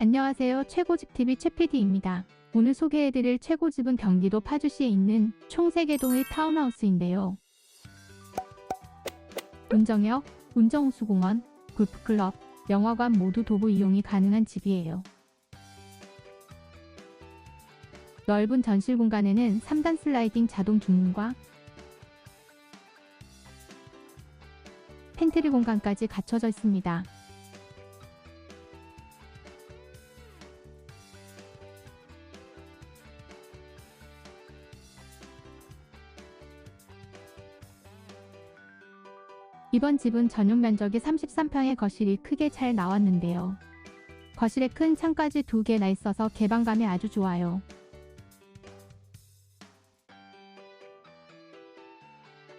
안녕하세요. 최고집TV 최PD입니다. 오늘 소개해드릴 최고집은 경기도 파주시에 있는 총 3개동의 타운하우스인데요. 운정역, 운정호수공원, 골프클럽, 영화관 모두 도보 이용이 가능한 집이에요. 넓은 전실 공간에는 3단 슬라이딩 자동 중문과 팬트리 공간까지 갖춰져 있습니다. 이번 집은 전용 면적이 33평의 거실이 크게 잘 나왔는데요. 거실에 큰 창까지 두 개나 있어서 개방감이 아주 좋아요.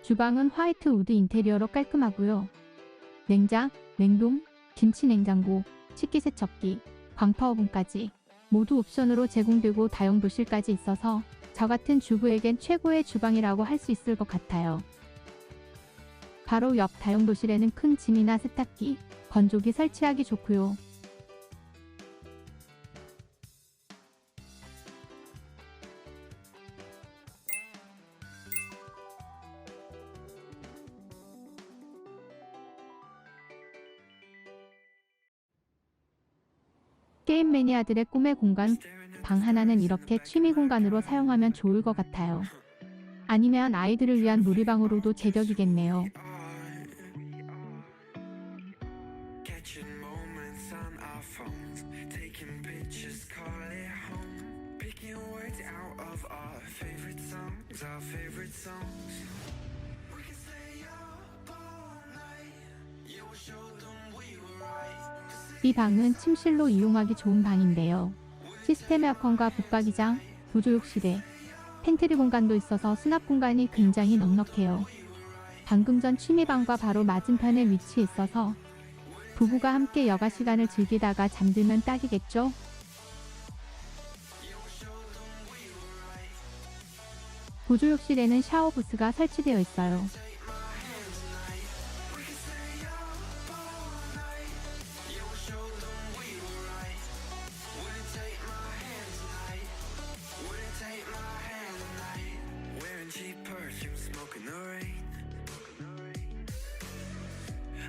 주방은 화이트 우드 인테리어로 깔끔하고요. 냉장, 냉동, 김치 냉장고, 식기 세척기, 광파 오븐까지 모두 옵션으로 제공되고 다용도실까지 있어서 저 같은 주부에겐 최고의 주방이라고 할 수 있을 것 같아요. 바로 옆 다용도실에는 큰 짐이나 세탁기, 건조기 설치하기 좋고요. 게임 매니아들의 꿈의 공간, 방 하나는 이렇게 취미 공간으로 사용하면 좋을 것 같아요. 아니면 아이들을 위한 놀이방으로도 제격이겠네요. Catching moments on our phones, taking pictures, call it home. Picking words out of our favorite songs, our favorite songs. We can stay up all night. Yeah, we'll show them we were right. 이 방은 침실로 이용하기 좋은 방인데요. 시스템 에어컨과 붙박이장, 보조욕실에 팬트리 공간도 있어서 수납 공간이 굉장히 넉넉해요. 방금 전 취미방과 바로 맞은편에 위치해 있어서 부부가 함께 여가 시간을 즐기다가 잠들면 딱이겠죠? 보조욕실에는 샤워 부스가 설치되어 있어요.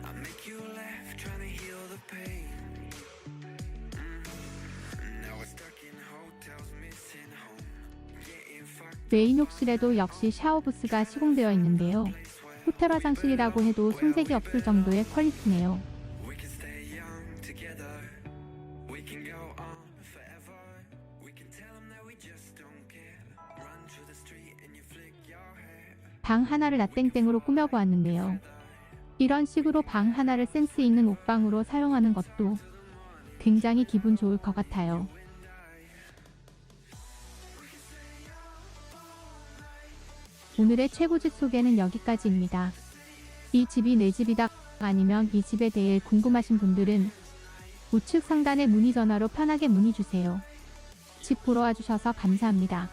I make you laugh, trying to heal the pain. Mm. 메인 욕실에도 역시 샤워 부스가 시공되어 있는데요. 호텔 화장실이라고 해도 손색이 없을 정도의 퀄리티네요. 방 하나를 나땡땡으로 꾸며보았는데요. 이런 식으로 방 하나를 센스 있는 옷방으로 사용하는 것도 굉장히 기분 좋을 것 같아요. 오늘의 최고집 소개는 여기까지입니다. 이 집이 내 집이다 아니면 이 집에 대해 궁금하신 분들은 우측 상단의 문의 전화로 편하게 문의 주세요. 집 보러 와주셔서 감사합니다.